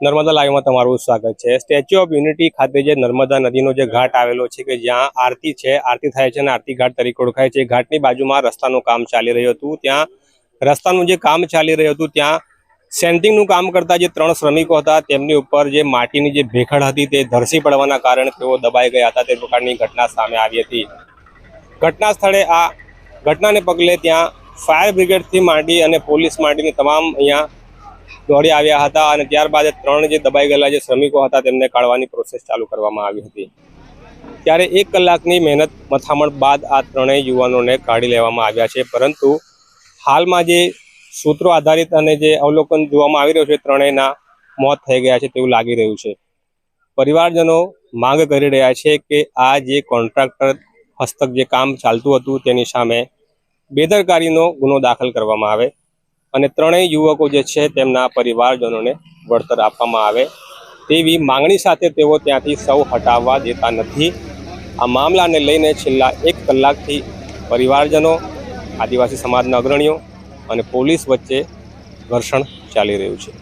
નર્મદા લાઈવમાં તમારું સ્વાગત છે. સ્ટેચ્યુ ઓફ યુનિટી ખાતે જે નર્મદા નદીનો જે ઘાટ આવેલો છે કે જ્યાં આરતી છે, આરતી થાય છે અને આરતી ઘાટ તરીકે ઓળખાય છે. ઘાટની બાજુમાં રસ્તાનું કામ ચાલી રહ્યું હતું. ત્યાં રસ્તાનું જે કામ ચાલી રહ્યું હતું, ત્યાં સેન્ટિંગનું કામ કરતા જે ત્રણ શ્રમિકો હતા, તેમની ઉપર જે માટીની જે ભેખડ હતી તે ધરસી પડવાના કારણે તેઓ દબાઈ ગયા હતા. તે પ્રકારની ઘટના સામે આવી હતી. ઘટના સ્થળે આ ઘટનાને પગલે ત્યાં ફાયર બ્રિગેડથી માંડી અને પોલીસ માંડીને તમામ અહીંયા દોડી આવ્યા હતા અને ત્યારબાદ ત્રણ જે દબાઈ ગયેલા જે શ્રમિકો હતા તેમને કાઢવાની પ્રોસેસ ચાલુ કરવામાં આવી હતી. ત્યારે એક કલાકની મહેનત મથામણ બાદ આ ત્રણેય યુવાનોને કાઢી લેવામાં આવ્યા છે. પરંતુ હાલમાં જે સૂત્રો આધારિત અને જે અવલોકન જોવામાં આવી રહ્યું છે, ત્રણેયના મોત થઈ ગયા છે તેવું લાગી રહ્યું છે. પરિવારજનો માંગ કરી રહ્યા છે કે આ જે કોન્ટ્રાક્ટર હસ્તક જે કામ ચાલતું હતું તેની સામે બેદરકારીનો ગુનો દાખલ કરવામાં આવે. અને ત્રણેય યુવકો જે છે તેમના પરિવારજનોને વળતર આપવામાં આવે તેવી માંગણી સાથે તેઓ ત્યાંથી સૌ હટાવવા દેતા નથી. આ મામલાને લઈને છેલ્લા એક કલાકથી પરિવારજનો, આદિવાસી સમાજના અગ્રણીઓ અને પોલીસ વચ્ચે ઘર્ષણ ચાલી રહ્યું છે.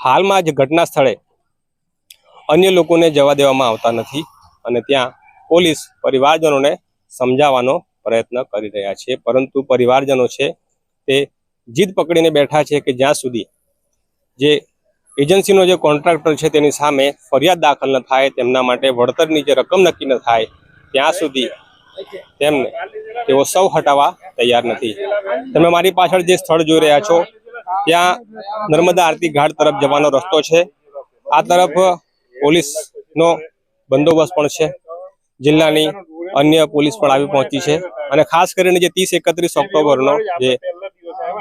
હાલમાં જ ઘટના સ્થળે અન્ય લોકોને જવા દેવામાં આવતા નથી અને ત્યાં પોલીસ પરિવારજનોને સમજાવવાનો પ્રયત્ન કરી રહ્યા છે. પરંતુ પરિવારજનો છે તે જીદ પકડીને બેઠા છે કે જ્યાં સુધી જે એજન્સીનો જે કોન્ટ્રાક્ટર છે તેની સામે ફરિયાદ દાખલ ન થાય, તેમના માટે વળતરની જે રકમ નક્કી ન થાય, ત્યાં સુધી તેમને તેઓ સૌ હટાવવા તૈયાર નથી. તમે મારી પાછળ જે સ્થળ જોઈ રહ્યા છો ત્યાં નર્મદા આરતી ઘાટ તરફ જવાનો રસ્તો છે. આ તરફ પોલીસનો બંદોબસ્ત પણ છે. જિલ્લાની અન્ય પોલીસ પણ આવી પહોંચી છે. અને ખાસ કરીને જે ત્રીસ એકત્રીસ ઓક્ટોબરનો જે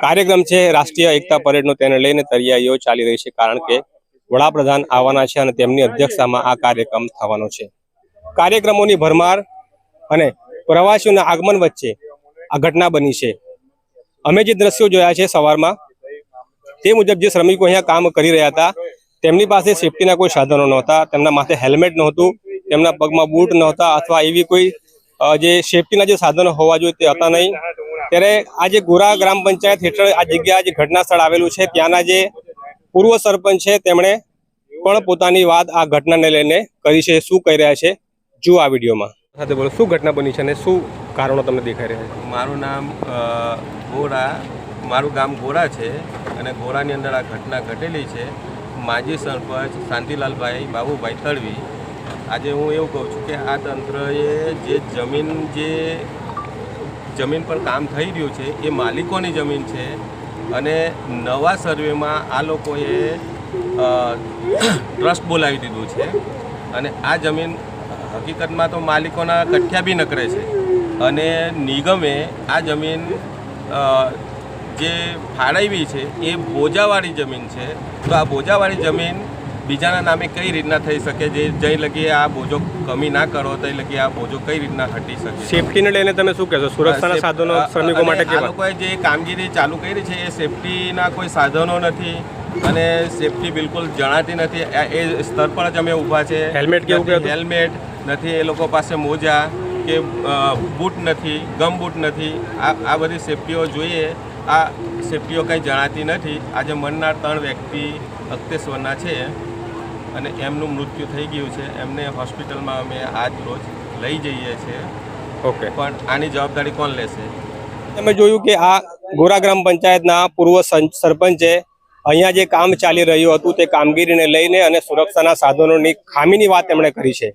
કાર્યક્રમ છે, રાષ્ટ્રીય એકતા પરેડનો તેને લઈને તૈયારીઓ ચાલી રહી છે કારણ કે વડાપ્રધાન આવવાના છે અને તેમની અધ્યક્ષતામાં આ કાર્યક્રમ થવાનો છે. કાર્યક્રમોની ભરમાર અને પ્રવાસીઓના આગમન વચ્ચે આ ઘટના બની છે. અમે જે દ્રશ્યો જોયા છે સવારમાં તે મુજબ જે શ્રમિકો અહીંયા કામ કરી રહ્યા હતા તેમની પાસે સેફટીના કોઈ સાધનો નહોતા તેમના માથે હેલ્મેટ નહોતું તેમના પગમાં બૂટ નહોતા અથવા એવી કોઈ જે સેફટીના જે સાધનો હોવા જોઈએ તે હતા નહીં. ત્યારે આ જે ગોરા ગ્રામ પંચાયત હેઠળ આ જગ્યા જે ઘટના સ્થળ આવેલું છે ત્યાંના જે પૂર્વ સરપંચ છે તેમણે પણ પોતાની વાત આ ઘટનાને લઈને કરી છે શું કહી રહ્યા છે જુઓ આ વિડીયોમાં. સાથે બોલો શું ઘટના બની છે અને શું કારણો તમને દેખાઈ રહ્યા છે? મારું નામ ગોરા મારું ગામ ગોરા છે. અને ગોરાની અંદર આ ઘટના ઘટેલી છે, માજી સરપંચ શાંતિલાલભાઈ બાબુભાઈ તળવી આજે હું એવું કહું છું કે આ તંત્રએ જે જમીન જે જમીન પર કામ થઈ રહ્યું છે, એ માલિકોની જમીન છે અને નવા સર્વેમાં આ લોકોએ ટ્રસ્ટ બોલાવી દીધું છે અને આ જમીન હકીકતમાં તો માલિકોના કઠ્યા બી નકરે છે અને નિગમે આ જમીન જે ફાળવી છે એ બોજાવાળી જમીન છે. તો આ બોજાવાળી જમીન બીજાના નામે કઈ રીતના થઈ શકે? જે જઈ લગી આ બોજો કમી ના કરો તો લગી આ બોજો કઈ રીતના હટી શકે? સેફટીને લઈને તમે શું કહેશો? સુરક્ષાના સાધનો શ્રમિકો માટે આ લોકોએ જે કામગીરી ચાલુ કરી છે એ સેફટીના કોઈ સાધનો નથી અને સેફટી બિલકુલ જણાતી નથી. એ સ્તર પર જ અમે ઊભા છે. હેલ્મેટ કેવું હેલ્મેટ નથી એ લોકો પાસે મોજા કે બૂટ નથી ગમ બૂટ નથી. આ આ બધી સેફટીઓ જોઈએ. આ સેફટીઓ કંઈ જણાતી નથી. આજે મનના ત્રણ વ્યક્તિ અક્તેશ્વરના છે અને એમનું મૃત્યુ થઈ ગયું છે. એમને હોસ્પિટલમાં અમે આજ રોજ લઈ જઈએ છીએ ઓકે. પણ આની જવાબદારી કોણ લેશે? તમે જોયું કે આ ગોરા ગ્રામ પંચાયતના પૂર્વ સરપંચે અહીંયા જે કામ ચાલી રહ્યું હતું તે કામગીરીને લઈને અને સુરક્ષાના સાધનોની ખામીની વાત તેમણે કરી છે.